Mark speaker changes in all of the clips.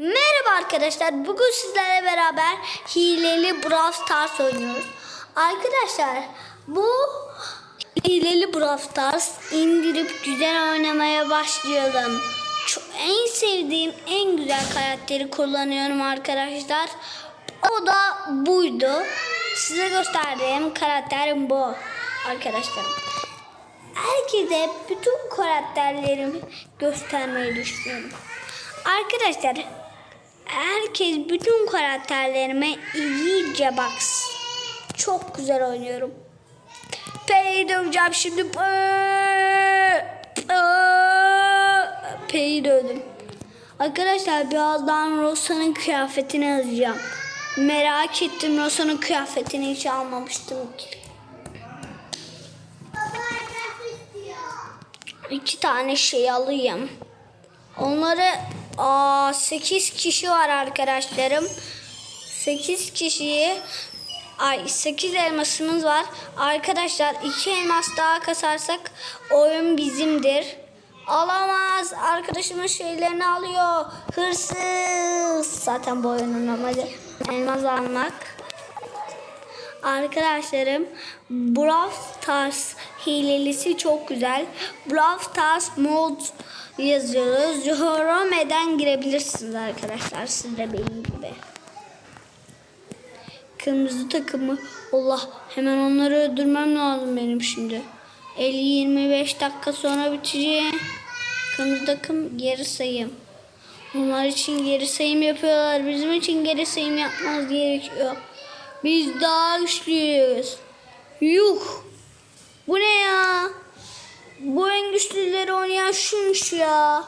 Speaker 1: Merhaba arkadaşlar. Bugün sizlerle beraber hileli Brawl Stars oynuyoruz. Arkadaşlar bu hileli Brawl Stars indirip güzel oynamaya başlayalım. Çok, en sevdiğim en güzel karakteri kullanıyorum arkadaşlar. O da buydu. Size gösterdiğim karakter bu arkadaşlar. Herkese bütün karakterlerimi göstermeyi düşünüyorum. Arkadaşlar herkes bütün karakterlerime iyice baksın. Çok güzel oynuyorum. P'yi döveceğim şimdi. P'yi dövdüm. Arkadaşlar birazdan Rosa'nın kıyafetini alacağım. Merak ettim Rosa'nın kıyafetini hiç almamıştım ki. İki tane şey alayım. Onları aa, 8 kişi var arkadaşlarım. 8 kişiyi ay 8 elmasımız var. Arkadaşlar 2 elmas daha kasarsak oyun bizimdir. Alamaz. Arkadaşımın şeylerini alıyor. Hırsız. Zaten bu oyunun amacı elmas almak. Arkadaşlarım Brawl Stars hilelisi çok güzel. Brawl Stars mod yazıyoruz. Horome'den girebilirsiniz arkadaşlar. Siz de benim gibi. Kırmızı takımı. Allah hemen onları öldürmem lazım benim şimdi. 50-25 dakika sonra bitecek. Kırmızı takım geri sayım. Onlar için geri sayım yapıyorlar. Bizim için geri sayım yapmaz gerekiyor. Biz daha güçlüyüz. Yuh. Bu ne ya? Bu en güçlüleri oynayan şuymuş ya.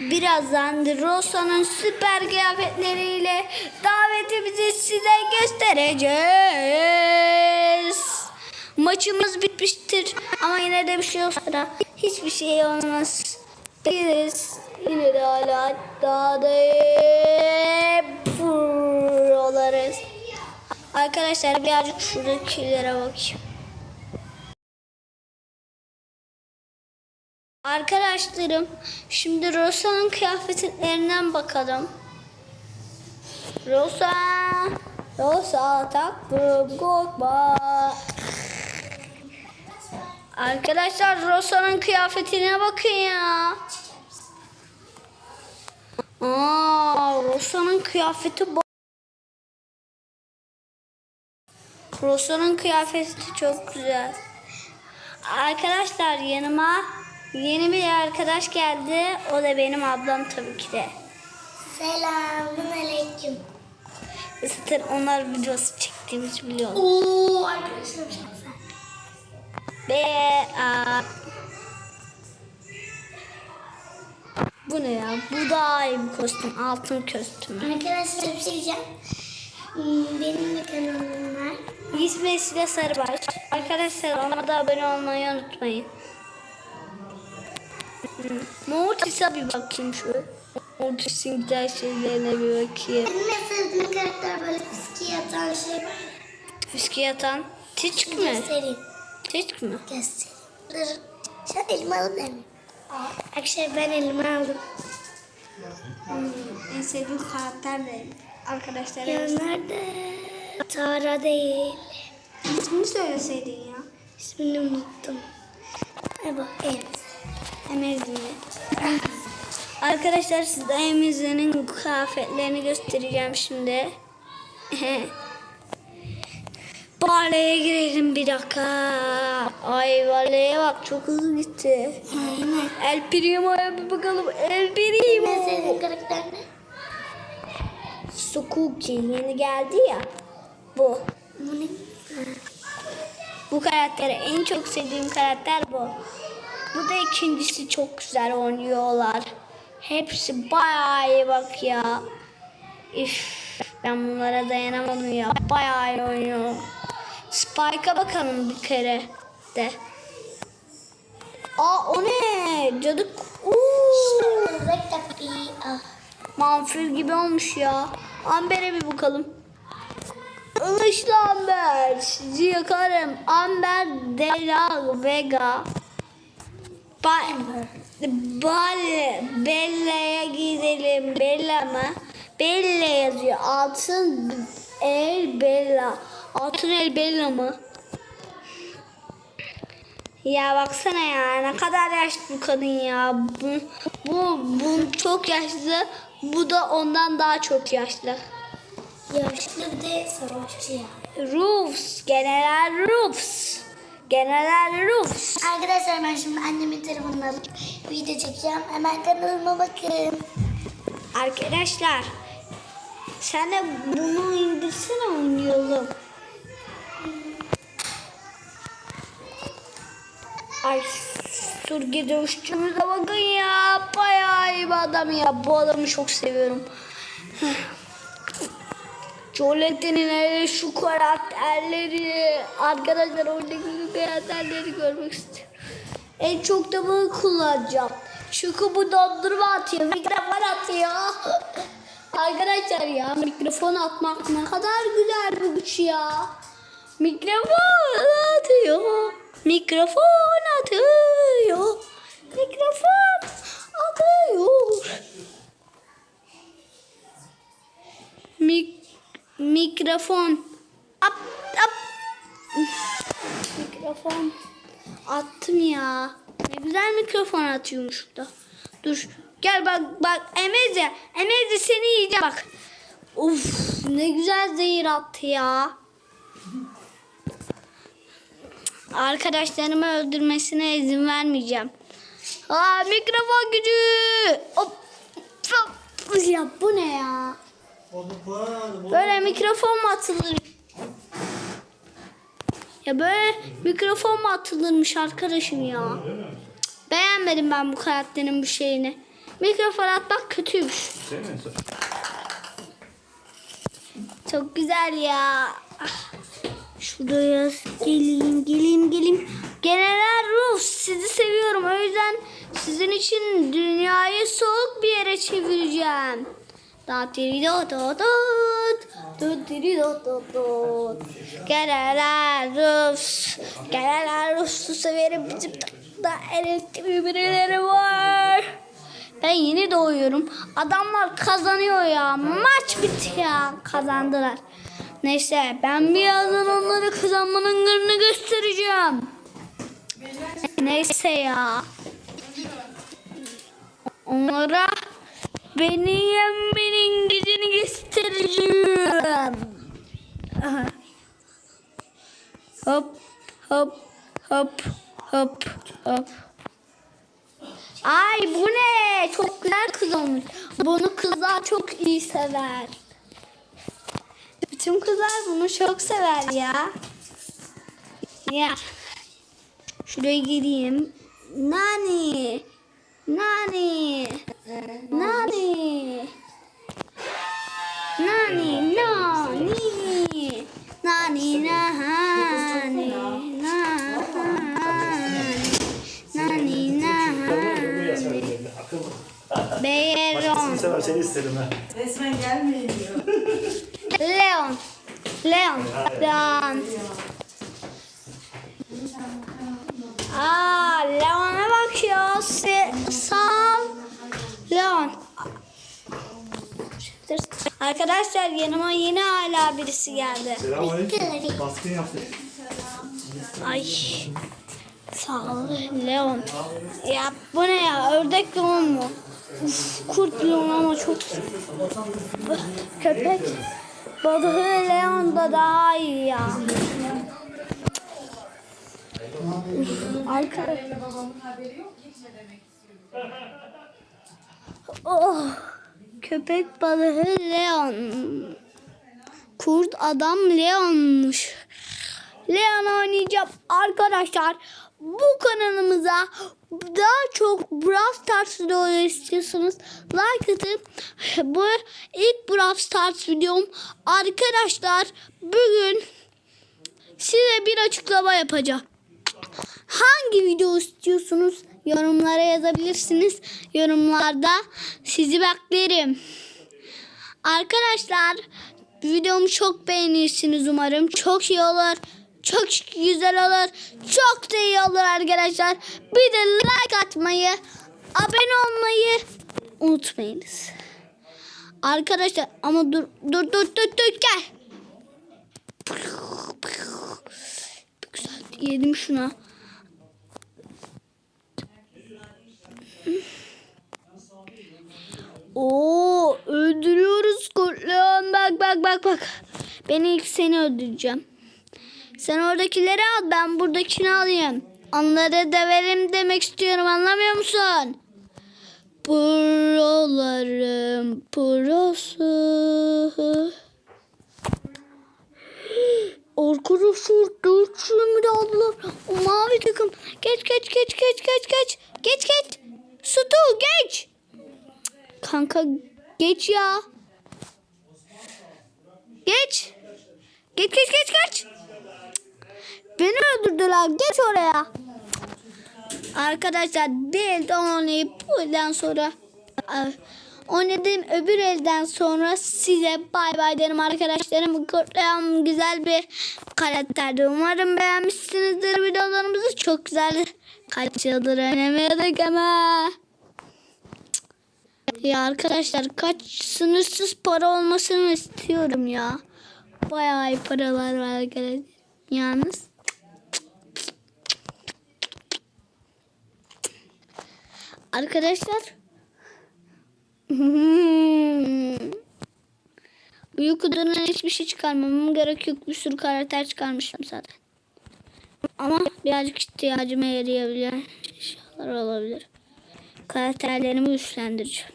Speaker 1: Birazdan Rosa'nın süper kıyafetleriyle davetimizi size göstereceğiz. Maçımız bitmiştir ama yine de bir şey olsa hiçbir şey olmaz. Biz yine de hala daha da olarız. Arkadaşlar birazcık şuradakilere bakayım. Arkadaşlarım şimdi Rosa'nın kıyafetlerinden bakalım. Rosa, Rosa taktım korkma. Arkadaşlar Rosa'nın kıyafetine bakın ya. Aa, Rosa'nın kıyafeti bu. Rosa'nın kıyafeti çok güzel. Arkadaşlar yanıma yeni bir arkadaş geldi. O da benim ablam tabii ki de.
Speaker 2: Selamun aleyküm.
Speaker 1: Zaten onlar videosu çektiğimizi biliyorum.
Speaker 2: Oo arkadaşlar çok güzel.
Speaker 1: Ve aa, bu ne ya? Bu daha iyi bir kostüm. Altın kostüm.
Speaker 2: Arkadaşlar bir şey diyeceğim. Hmm, Benim de kanalım var.
Speaker 1: İsmi Esile Sarıbaş. Arkadaşlar ona da abone olmayı unutmayın. Mortis'e bir bakayım şu. Mortis'in güzel şeylerine bir bakayım.
Speaker 2: Benim en sevdiğim karakter böyle fiski yatan şey.
Speaker 1: Fiski atan. Tiçk mi?
Speaker 2: Göstereyim.
Speaker 1: Tiçk mi?
Speaker 2: Göstereyim. Dur. Sen elime alıp deme. Arkadaşlar ben elime aldım.
Speaker 1: Hmm, en sevdiğim karakter de arkadaşlar.
Speaker 2: Ya nerede? Tara değil.
Speaker 1: İsmini söyleseydin ya.
Speaker 2: İsmini unuttum. Bak evet.
Speaker 1: Emezini. Arkadaşlar size Emezinin kıyafetlerini göstereceğim şimdi. Baleye girelim bir dakika. Ay baleye bak çok hızlı gitti. El Primo'ya bir bakalım. El Primo.
Speaker 2: sevdiğim karakter ne?
Speaker 1: Sukuki yeni geldi ya. Bu.
Speaker 2: Bu ne?
Speaker 1: Bu karakteri en çok sevdiğim karakter bu. Bu da ikincisi çok güzel oynuyorlar. Hepsi bayağı iyi bak ya. Üf, ben bunlara dayanamadım ya. Bayağı iyi oynuyor. Spike'a bakalım bir kere de. Aa o ne? Cadı. Manfred gibi olmuş ya. Amber'e bir bakalım. Ilışlı Amber. Sizi yakarım. Amber de la Vega. Bay Bal, Bella'ya gidelim. Bella mı? Bella yazıyor. Altın el Bella. Altın el Bella mı? Ya baksana ya ne kadar yaşlı bu kadın ya. Bu, bu, bu çok yaşlı. Bu da ondan daha çok yaşlı.
Speaker 2: Yaşlı bir de sarhoşçu ya.
Speaker 1: Roofs, General Roofs. General Roofs.
Speaker 2: Arkadaşlar ben şimdi annemin telefonunu alıp video çekeceğim. Hemen kanalıma bakın.
Speaker 1: Arkadaşlar sen de bunu indirsene oynayalım. Ay Surge dövüşçümüze bakın ya. Bayağı iyi bir adam ya. Bu adamı çok seviyorum. Jolette'nin hele şu karakterleri. Arkadaşlar oradaki karakterleri görmek istiyorum. En çok da bunu kullanacağım. Çünkü bu dondurma atıyor, mikrofon atıyor. Arkadaşlar ya mikrofon atmak ne kadar güzel bir güç ya. Mikrofon atıyor. Mikrofon atıyor. Mikrofon atıyor. Mik mikrofon. Ap ap. Mikrofon. Attım ya. Ne güzel mikrofon atıyormuş da. Dur. Gel bak bak Emezi. Emezi seni yiyeceğim bak. Uf ne güzel zehir attı ya. Arkadaşlarımı öldürmesine izin vermeyeceğim. Aa mikrofon gücü. Hop. Ya bu ne ya? Böyle mikrofon mu atılır? Ya böyle mikrofon mu atılırmış arkadaşım ya? Beğenmedim ben bu karakterin bu şeyini. Mikrofon atmak kötüymüş.
Speaker 3: Sevmiyorsun.
Speaker 1: Çok güzel ya. Şurada yaz. Geleyim, geleyim, geleyim. General Rus sizi seviyorum. O yüzden sizin için dünyayı soğuk bir yere çevireceğim. Da diri do do dot. Do diri do do dot. General Rus. General Rus'u severim. Bizim da elektrikli birileri var. Ben yeni doğuyorum. Adamlar kazanıyor ya. Maç bitti ya. Kazandılar. Neyse ben birazdan onları kazanmanın gününü göstereceğim. Neyse ya. Onlara beni yenmenin gücünü göstereceğim. Hop hop hop hop hop. Ay bu ne? Çok güzel kız olmuş. Bunu kızlar çok iyi sever. Bütün kızlar bunu çok sever ya. Ya. Şuraya gireyim. Nani? Nani? Ee, nani? Nani, nani. Nani, nani. Nani, nani. Beyron.
Speaker 3: Başkasını seni istedim ha.
Speaker 4: Resmen gelmiyor.
Speaker 1: Leon. Leon. Leon. Arkadaşlar yanıma yine hala birisi geldi.
Speaker 3: Selamünaleyküm. Baskın yaptık.
Speaker 1: Ay. Sağ ol Leon. Ya bu ne ya? Ördek Leon mu? Uf, kurt Leon ama çok köpek balığı Leon da daha iyi ya. Arka. Oh, köpek balığı Leon. Kurt adam Leon'muş. Leon oynayacağım arkadaşlar. Bu kanalımıza daha çok Brawl Stars videoları istiyorsanız like atıp bu ilk Brawl Stars videom arkadaşlar bugün size bir açıklama yapacağım. Hangi video istiyorsunuz yorumlara yazabilirsiniz. Yorumlarda sizi beklerim. Arkadaşlar videomu çok beğenirsiniz umarım. Çok iyi olur. Çok güzel olur. Çok da iyi olur arkadaşlar. Bir de like atmayı abone olmayı unutmayınız. Arkadaşlar ama dur dur dur dur dur gel. Yedim şuna. Oo öldürüyoruz kurtluğum. Bak bak bak bak. Ben ilk seni öldüreceğim. Sen oradakileri al ben buradakini alayım. Onları döverim demek istiyorum anlamıyor musun? Prolarım prosu. Arkadaşlar dört da aldılar. O mavi takım. Geç geç geç geç geç geç. Geç geç. Sutu geç. Kanka geç ya. Geç. Geç geç geç geç. Beni öldürdüler. Geç oraya. Arkadaşlar bir elden oynayıp bu elden sonra Ay, oynadım öbür elden sonra size bay bay derim arkadaşlarım. Kurtlayan güzel bir karakterdi. Umarım beğenmişsinizdir videolarımızı. Çok güzel. Kaç yıldır oynamıyorduk ama. Ya arkadaşlar kaç sınırsız para olmasını istiyorum ya. Bayağı iyi paralar var arkadaşlar. Yalnız. Arkadaşlar. Büyük kutudan hiçbir şey çıkarmamam gerek yok. Bir sürü karakter çıkarmıştım zaten. Ama birazcık ihtiyacıma yarayabilir. Şeyler olabilir. Karakterlerimi güçlendireceğim.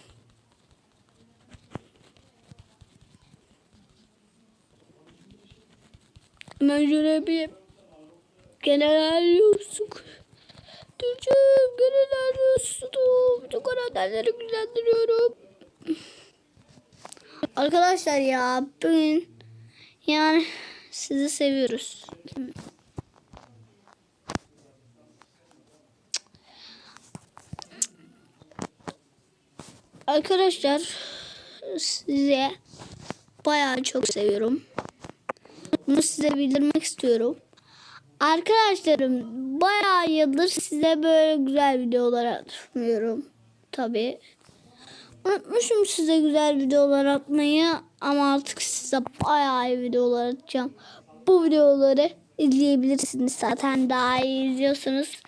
Speaker 1: Hemen şöyle bir general Yusuf. Duracağım general Yusuf. Bütün karakterleri güçlendiriyorum. Arkadaşlar ya bugün yani sizi seviyoruz. Arkadaşlar size bayağı çok seviyorum. Bunu size bildirmek istiyorum. Arkadaşlarım bayağı yıldır size böyle güzel videolar atmıyorum. Tabi. Unutmuşum size güzel videolar atmayı ama artık size bayağı iyi videolar atacağım. Bu videoları izleyebilirsiniz zaten daha iyi izliyorsunuz.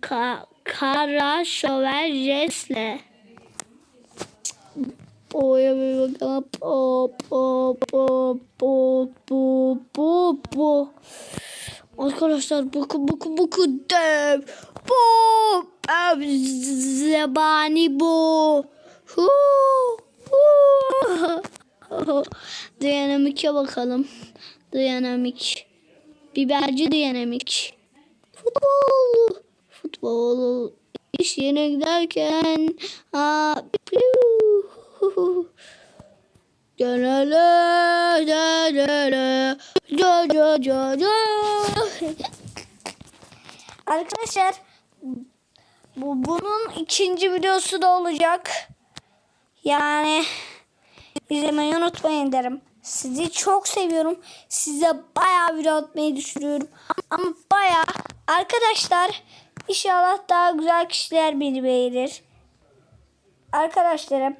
Speaker 1: Ka Kara Şover Jes'le. Oya bir bakalım. Hop hop hop hop hop hop hop. Arkadaşlar bakın bakın bakın dev. Ab- zebani bu. Hu, hu. Dinamik'e bakalım. Dinamik. Biberci dinamik. Futbol. Futbol. İş yerine giderken. Aa, piu. Gönüllü, gönüllü, gö, gö, gö, gö. Arkadaşlar bu bunun ikinci videosu da olacak. Yani izlemeyi unutmayın derim. Sizi çok seviyorum. Size bayağı video atmayı düşünüyorum. Ama bayağı arkadaşlar inşallah daha güzel kişiler beni beğenir. Arkadaşlarım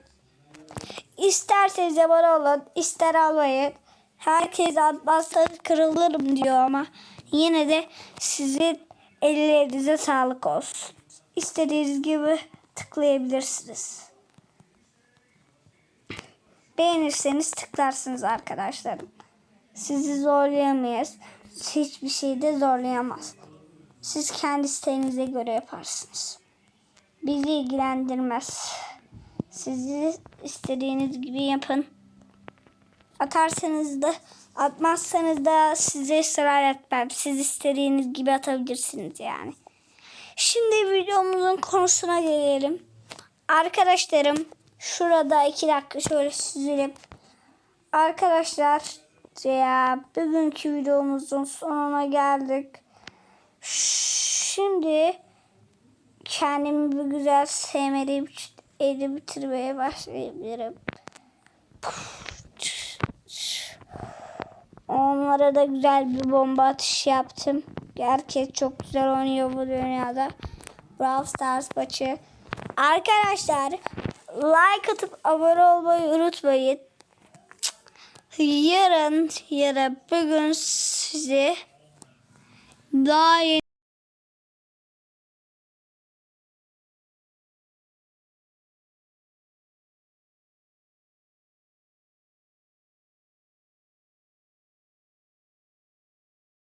Speaker 1: İsterseniz abone olun, ister almayın. Herkes atmazsa kırılırım diyor ama yine de sizin ellerinize sağlık olsun. İstediğiniz gibi tıklayabilirsiniz. Beğenirseniz tıklarsınız arkadaşlarım. Sizi zorlayamayız. Hiçbir şey de zorlayamaz. Siz kendi isteğinize göre yaparsınız. Bizi ilgilendirmez. Sizi istediğiniz gibi yapın. Atarsanız da atmazsanız da size ısrar etmem. Siz istediğiniz gibi atabilirsiniz yani. Şimdi videomuzun konusuna gelelim. Arkadaşlarım şurada iki dakika şöyle süzülüp Arkadaşlar ya bugünkü videomuzun sonuna geldik. Şimdi kendimi bir güzel sevmeleyip eli bitirmeye başlayabilirim. Onlara da güzel bir bomba atışı yaptım. Herkes çok güzel oynuyor bu dünyada. Brawl Stars maçı Arkadaşlar like atıp abone olmayı unutmayın. Yarın ya da bugün sizi daha yeni